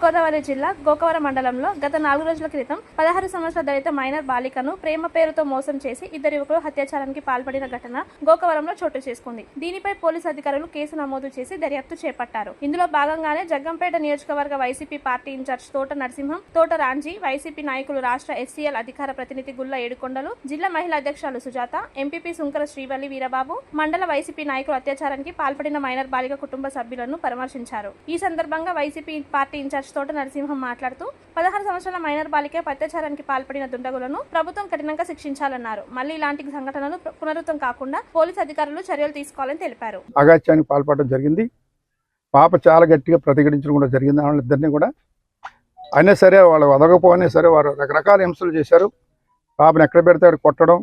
తూర్పుగోదావరి జిల్లా గోకవరం మండలంలో గత నాలుగు రోజుల క్రితం పదహారు సంవత్సరాల దళిత మైనర్ బాలికను ప్రేమ పేరుతో మోసం చేసి ఇద్దరు యువకులు హత్యాచారానికి పాల్పడిన ఘటన గోకవరంలో చోటు చేసుకుంది. దీనిపై పోలీసు అధికారులు కేసు నమోదు చేసి దర్యాప్తు చేపట్టారు. ఇందులో భాగంగానే జగ్గంపేట నియోజకవర్గ వైసీపీ పార్టీ ఇన్ఛార్జ్ తోట నరసింహం తోట రాంజీ వైసీపీ నాయకులు రాష్ట్ర ఎస్సీఎల్ అధికార ప్రతినిధి గుల్ల ఏడుకొండలు జిల్లా మహిళా అధ్యక్షులు సుజాత ఎంపీపీ సుంకర శ్రీవల్లి వీరబాబు మండల వైసీపీ నాయకులు అత్యాచారానికి పాల్పడిన మైనర్ బాలిక కుటుంబ సభ్యులను పరామర్శించారు. ఈ సందర్భంగా వైసీపీ పార్టీ ఇన్ఛార్జ్ తోట నరసింహం మాట్లాడుతూ పదహారు సంవత్సరాల మైనర్ బాలికే అత్యాచారానికి పాల్పడిన దుండగులను ప్రభుత్వం కఠినంగా శిక్షించాలన్నారు. మళ్ళీ ఇలాంటి సంఘటనలు పునరుద్ధం కాకుండా పోలీసు అధికారులు చర్యలు తీసుకోవాలని తెలిపారు. అగాత్యానికి పాల్పడడం జరిగింది. పాప చాలా గట్టిగా ప్రతిఘటించడం కూడా జరిగింది. వాళ్ళిద్దరిని కూడా అయినా సరే వాళ్ళు వదలకపోయినా సరే వారు రకరకాల హింసలు చేశారు. పాపను ఎక్కడ పెడితే అక్కడ కొట్టడం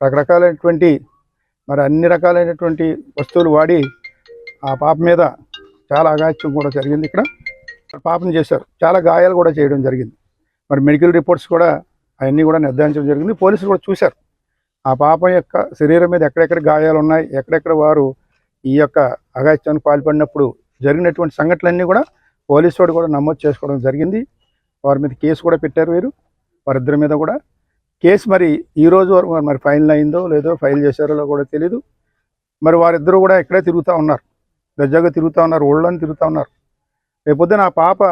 రకరకాలైనటువంటి మరి అన్ని రకాలైనటువంటి వస్తువులు వాడి ఆ పాప మీద చాలా అగాత్యం కూడా జరిగింది ఇక్కడ. పాపం చేశారు. చాలా గాయాలు కూడా చేయడం జరిగింది. మరి మెడికల్ రిపోర్ట్స్ కూడా అవన్నీ కూడా నిర్ధారించడం జరిగింది. పోలీసులు కూడా చూశారు. ఆ పాప యొక్క శరీరం మీద ఎక్కడెక్కడ గాయాలు ఉన్నాయి ఎక్కడెక్కడ వారు ఈ యొక్క అగాత్యానికి పాల్పడినప్పుడు జరిగినటువంటి సంఘటనలన్నీ కూడా పోలీసు వాడు కూడా నమోదు చేసుకోవడం జరిగింది. వారి మీద కేసు కూడా పెట్టారు వీరు. వారిద్దరి మీద కూడా కేసు మరి ఈ రోజు వరకు మరి ఫైల్ అయిందో లేదో ఫైల్ చేశారో కూడా తెలియదు మరి వారిద్దరూ కూడా ఇక్కడే తిరుగుతూ ఉన్నారు. దర్జాగా తిరుగుతూ ఉన్నారు ఊళ్ళోనే తిరుగుతూ ఉన్నారు. రేపొద్దున ఆ పాప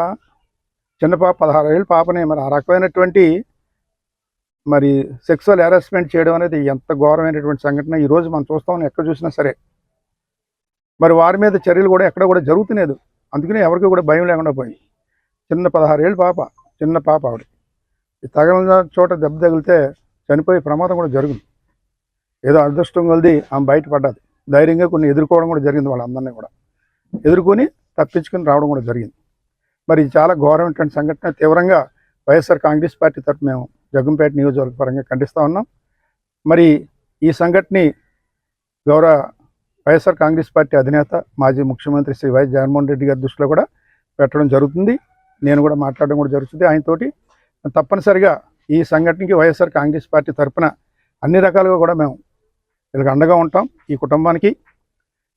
చిన్న పాప పదహారు ఏళ్ళ పాపని మరి ఆ రకమైనటువంటి మరి సెక్సువల్ హెరాస్మెంట్ చేయడం అనేది ఎంత ఘోరమైనటువంటి సంఘటన ఈ రోజు మనం చూస్తాం ఎక్కడ చూసినా సరే. మరి వారి మీద చర్యలు కూడా ఎక్కడ కూడా జరుగుతులేదు. అందుకనే ఎవరికి కూడా భయం లేకుండా పోయింది. చిన్న పదహారు ఏళ్ళ పాప చిన్న పాప ఆవిడ. తగిలిన చోట దెబ్బ తగిలితే చనిపోయే ప్రమాదం కూడా జరిగింది ఏదో అదృష్టం కలిది ఆమె బయటపడ్డది. ధైర్యంగా కొన్ని ఎదుర్కోవడం కూడా జరిగింది వాళ్ళందరినీ కూడా. ఎదుర్కొని తప్పించుకుని రావడం కూడా జరిగింది. మరి ఇది చాలా ఘోరమైనటువంటి సంఘటన. తీవ్రంగా వైఎస్ఆర్ కాంగ్రెస్ పార్టీ తరఫు మేము జగ్గంపేట నియోజకవర్గ పరంగా ఖండిస్తూ ఉన్నాం. మరి ఈ సంఘటన గౌరవ వైఎస్ఆర్ కాంగ్రెస్ పార్టీ అధినేత మాజీ ముఖ్యమంత్రి శ్రీ వైఎస్ జగన్మోహన్ రెడ్డి గారి దృష్టిలో కూడా పెట్టడం జరుగుతుంది. నేను కూడా మాట్లాడడం కూడా జరుగుతుంది. ఆయనతోటి తప్పనిసరిగా ఈ సంఘటనకి వైఎస్ఆర్ కాంగ్రెస్ పార్టీ తరఫున అన్ని రకాలుగా కూడా మేము వీళ్ళకి అండగా ఉంటాం. ఈ కుటుంబానికి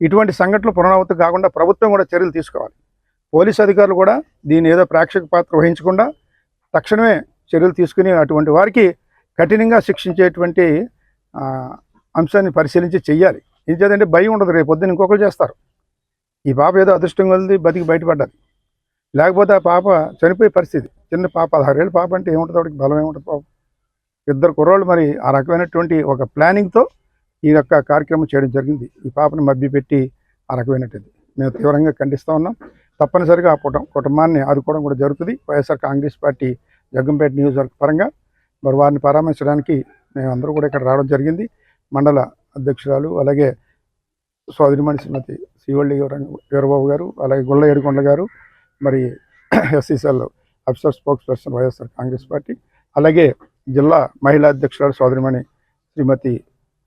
ఇటువంటి సంఘటనలు పునరావృతం కాకుండా ప్రభుత్వం కూడా చర్యలు తీసుకోవాలి. పోలీస్ అధికారులు కూడా దీని ఏదో ప్రేక్షక పాత్ర వహించకుండా తక్షణమే చర్యలు తీసుకుని అటువంటి వారికి కఠినంగా శిక్షించేటువంటి అంశాన్ని పరిశీలించి చెయ్యాలి. ఇంకేదంటే భయం ఉండదు రేపు పొద్దున్న ఇంకొకరు చేస్తారు. ఈ పాప ఏదో అదృష్టం కలిది బతికి బయటపడ్డది. లేకపోతే ఆ పాప చనిపోయే పరిస్థితి. చిన్న పాప పదహారేళ్ళ పాప అంటే ఏముంటుంది వాడికి? బలం ఏముంటుంది పాప? ఇద్దరు కుర్రోళ్ళు మరి ఆ రకమైనటువంటి ఒక ప్లానింగ్తో ఈ యొక్క కార్యక్రమం చేయడం జరిగింది. ఈ పాపను మభ్యపెట్టి ఆ రకమైనటువంటి మేము తీవ్రంగా ఖండిస్తూ ఉన్నాం. తప్పనిసరిగా ఆ కుటుంబ కుటుంబాన్ని ఆదుకోవడం కూడా జరుగుతుంది. వైఎస్ఆర్ కాంగ్రెస్ పార్టీ జగ్గంపేట నియోజకవర్గ పరంగా మరి వారిని పరామర్శించడానికి మేమందరూ కూడా ఇక్కడ రావడం జరిగింది. మండల అధ్యక్షురాలు అలాగే సోదరిమణి శ్రీమతి శ్రీవల్లి వీరబాబు గారు అలాగే గుళ్ళ ఏడుకొండల గారు మరి SCCL officer spokesperson YSR Congress party అలాగే జిల్లా మహిళా అధ్యక్షురాలు సోదరిమణి శ్రీమతి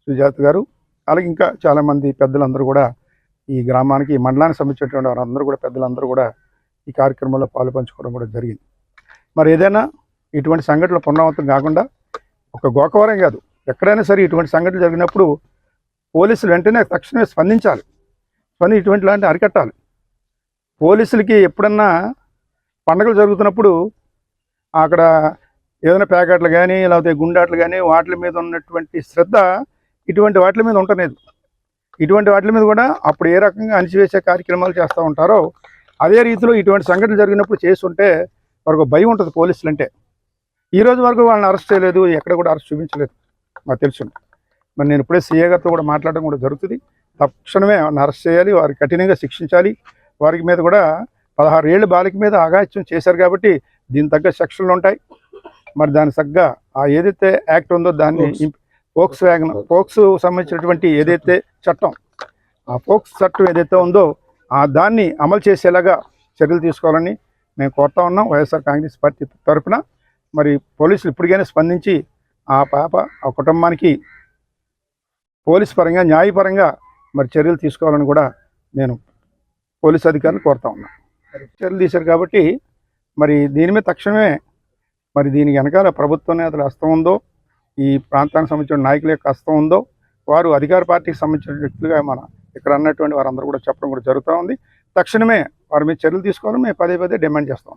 సుజాత గారు అలాగే ఇంకా చాలామంది పెద్దలందరూ కూడా ఈ గ్రామానికి ఈ మండలానికి సంబంధించినటువంటి వారందరూ కూడా పెద్దలందరూ కూడా ఈ కార్యక్రమంలో పాలు పంచుకోవడం కూడా జరిగింది. మరి ఏదైనా ఇటువంటి సంఘటనలు పునరావృతం కాకుండా ఒక గోకవరం కాదు ఎక్కడైనా సరే ఇటువంటి సంఘటనలు జరిగినప్పుడు పోలీసులు వెంటనే తక్షణమే స్పందించాలి. స్పంది ఇటువంటి లాంటి అరికట్టాలి. పోలీసులకి ఎప్పుడన్నా పండగలు జరుగుతున్నప్పుడు అక్కడ ఏదైనా ప్యాకెట్లు కానీ లేకపోతే గుండాట్లు కానీ వాటి మీద ఉన్నటువంటి శ్రద్ధ ఇటువంటి వాటి మీద ఉండలేదు. ఇటువంటి వాటి మీద కూడా అప్పుడు ఏ రకంగా అణిచివేసే కార్యక్రమాలు చేస్తూ ఉంటారో అదే రీతిలో ఇటువంటి సంఘటన జరిగినప్పుడు చేస్తుంటే వారికి భయం ఉంటుంది పోలీసులు అంటే ఈ రోజు వరకు వాళ్ళని అరెస్ట్ చేయలేదు ఎక్కడ కూడా అరెస్ట్ చూపించలేదు. నాకు తెలుసు. మరి నేను ఇప్పుడే సీఏ గారితో కూడా మాట్లాడడం కూడా జరుగుతుంది. తక్షణమే వాళ్ళని అరెస్ట్ చేయాలి వారికి కఠినంగా శిక్షించాలి. వారికి మీద కూడా పదహారు ఏళ్ళ బాలిక మీద అగాత్యం చేశారు కాబట్టి దీని తగ్గ సెక్షన్లు ఉంటాయి. మరి దాని తగ్గ ఆ ఏదైతే యాక్ట్ ఉందో దాన్ని పోక్స్ వ్యాగన్ పోక్స్ సంబంధించినటువంటి ఏదైతే చట్టం ఆ పోక్స్ చట్టం ఏదైతే ఉందో ఆ దాన్ని అమలు చేసేలాగా చర్యలు తీసుకోవాలని మేము కోరుతా ఉన్నాం. వైఎస్ఆర్ కాంగ్రెస్ పార్టీ తరఫున మరి పోలీసులు ఇప్పటికైనా స్పందించి ఆ పాప ఆ కుటుంబానికి పోలీస్ పరంగా న్యాయపరంగా మరి చర్యలు తీసుకోవాలని కూడా నేను పోలీస్ అధికారులు కోరుతా ఉన్నాను చర్యలు తీశారు కాబట్టి మరి దీని మీద తక్షణమే మరి దీనికి వెనకాల ప్రభుత్వ నేతలు హస్తం ఉందో ఈ ప్రాంతానికి సంబంధించిన నాయకుల యొక్క హస్తం ఉందో వారు అధికార పార్టీకి సంబంధించిన వ్యక్తులుగా మన ఇక్కడ అన్నటువంటి వారందరూ కూడా చెప్పడం కూడా జరుగుతూ ఉంది. తక్షణమే వారి మీద చర్యలు తీసుకోవాలని మేము పదే పదే డిమాండ్ చేస్తాం